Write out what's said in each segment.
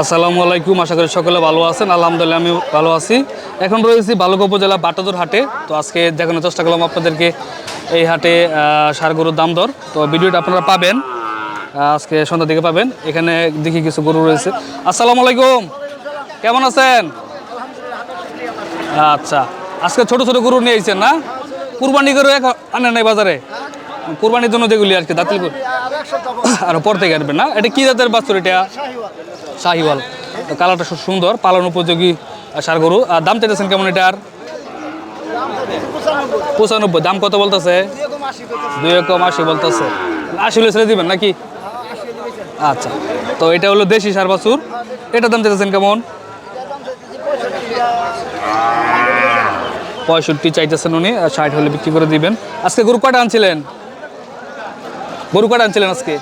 আসসালামু আলাইকুম আশা করি সকলে ভালো আছেন। আলহামদুলিল্লাহ আমি ভালো আছি। এখন রয়েছি বালুক উপজেলা বাটাদুর হাটে। তো আজকে দেখানোর চেষ্টা করলাম আপনাদেরকে এই হাটে আহ, ষাঁড় গরুর দাম দর। তো ভিডিওটা আপনারা পাবেন আজকে সন্ধ্যার দিকে পাবেন। এখানে দেখি কিছু গরু রয়েছে। আসসালামু আলাইকুম কেমন আছেন? আচ্ছা আজকে ছোট ছোট গরু নিয়ে এসেছেন না? কুরবানি গরু আনেন নাই বাজারে? কুরবানির জন্য যেগুলি আর কি দাঁতিল গরু আর পর থেকে আনবেন না? এটা কি জাতের বাছুর এটা? শাহিওয়াল। কালারটা খুব সুন্দর, পালন উপযোগী সার গরু। আর দাম চাইতেছেন কেমন এটার পঁচানব্বই। দাম কত বলতেছে? দুই কম আশি বলতেছে। আশি হলে ছেড়ে দিবেন নাকি? আচ্ছা। তো এটা হলো দেশি সার বাছুর। এটার দাম চাইতেছেন কেমন? পঁয়ষট্টি চাইতেছেন উনি ষাট হলে বিক্রি করে দিবেন। আজকে গরু কটা আনছিলেন? গরু কটা আনছিলেন আজকে?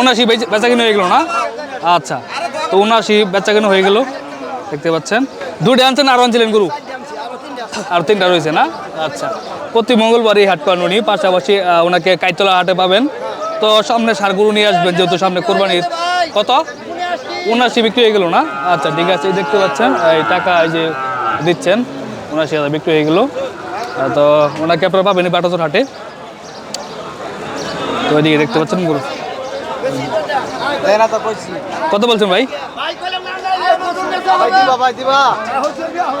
উনাশি বেচা কিনে হয়ে গেল না? আচ্ছা। তো উনআশি বেচা কিনে হয়ে গেল। দেখতে পাচ্ছেন। দুটো আনছেন আরও আনছিলেন গুরু? আর তিনটা রয়েছে না? আচ্ছা। প্রতি মঙ্গলবার এই হাট পান উনি পাশাপাশি ওনাকে কাইতলা হাটে পাবেন। তো সামনে সার গরু নিয়ে আসবেন, যেহেতু সামনে কোরবানির। কত? উনাশি বিক্রি হয়ে গেলো না? আচ্ছা ঠিক আছে দেখতে পাচ্ছেন। এই টাকা এই যে দিচ্ছেন উনাশি হাজার বিক্রি হয়ে গেলো। তো ওনাকে আপনারা পাবেন বাটাচর হাটে। তো দেখতে পাচ্ছেন গরু। কত বলছেন ভাই?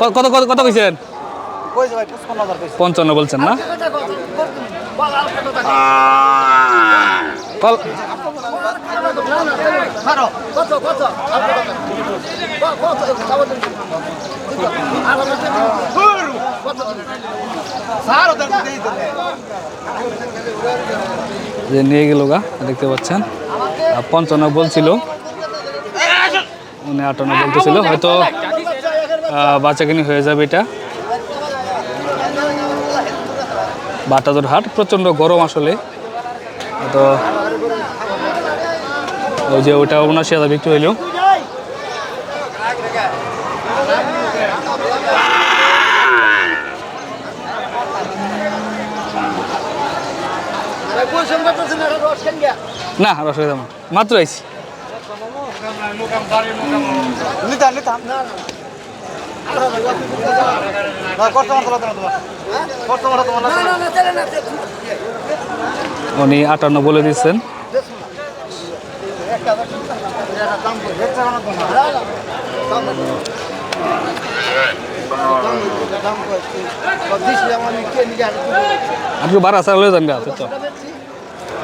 কত কত কত কইছেন? পঞ্চান্ন বলছেন না? কল যে নিয়ে গেল গা দেখতে পাচ্ছেন। পঞ্চান্ন বলছিল। উনি আটান্ন বলতেছিল। হয়তো আহ, বাচ্চাকিনি হয়ে যাবে এটা। বাটাদুর হাট প্রচণ্ড গরম আসলে। তো ওই যে ওটা উনাশি হাজার বিক্রি হইল। না রসগোল্লা না। মাত্র। আইছি। উনি আটান্ন বলে দিচ্ছেন আপনি বারো হাজার লয়ে যান গা তো।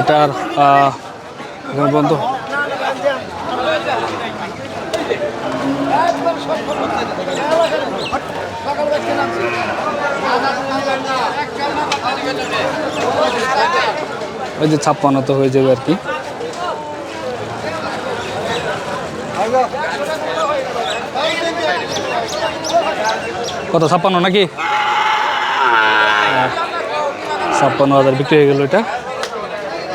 এটার বন্ধ। ওই যে ছাপ্পান্ন তো হয়ে যাবে আর কি। কত, ছাপ্পান্ন নাকি? ছাপ্পান্ন হাজার বিক্রি হয়ে গেল এটা।